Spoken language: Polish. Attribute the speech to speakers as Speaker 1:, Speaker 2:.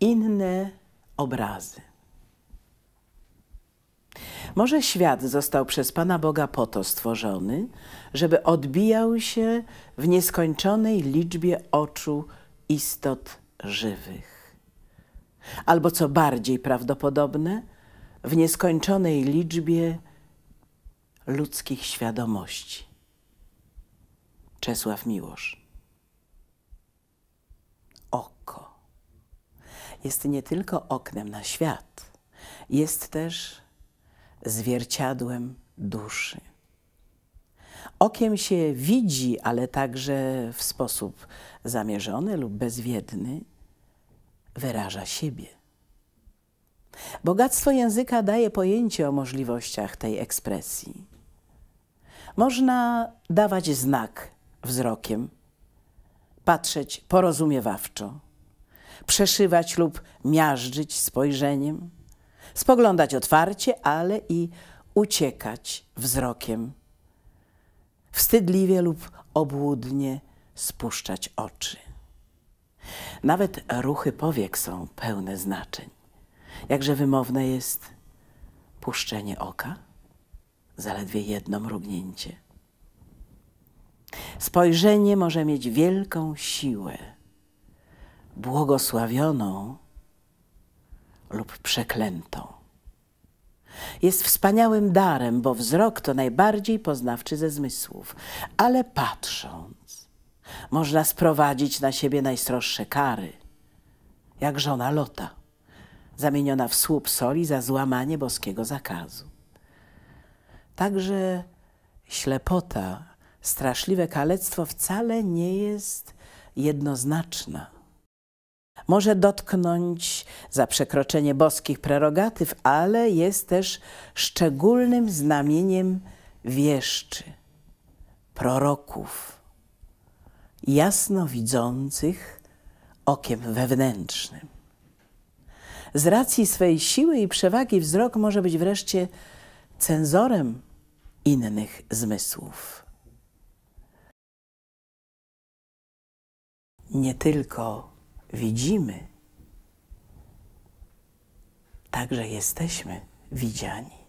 Speaker 1: inne obrazy. Może świat został przez Pana Boga po to stworzony, żeby odbijał się w nieskończonej liczbie oczu istot żywych. Albo co bardziej prawdopodobne, w nieskończonej liczbie ludzkich świadomości. Czesław Miłosz. Oko jest nie tylko oknem na świat, jest też zwierciadłem duszy. Okiem się widzi, ale także w sposób zamierzony lub bezwiedny wyraża siebie. Bogactwo języka daje pojęcie o możliwościach tej ekspresji. Można dawać znak wzrokiem, patrzeć porozumiewawczo, przeszywać lub miażdżyć spojrzeniem, spoglądać otwarcie, ale i uciekać wzrokiem, wstydliwie lub obłudnie spuszczać oczy. Nawet ruchy powiek są pełne znaczeń. Jakże wymowne jest puszczenie oka, zaledwie jedno mrugnięcie. Spojrzenie może mieć wielką siłę, błogosławioną lub przeklętą. Jest wspaniałym darem, bo wzrok to najbardziej poznawczy ze zmysłów, ale patrząc, można sprowadzić na siebie najstroższe kary, jak żona Lota, zamieniona w słup soli za złamanie boskiego zakazu. Także ślepota, straszliwe kalectwo wcale nie jest jednoznaczna może dotknąć za przekroczenie boskich prerogatyw, ale jest też szczególnym znamieniem wieszczy, proroków, jasno widzących okiem wewnętrznym. Z racji swej siły i przewagi wzrok może być wreszcie cenzorem innych zmysłów. Nie tylko widzimy, także jesteśmy widziani.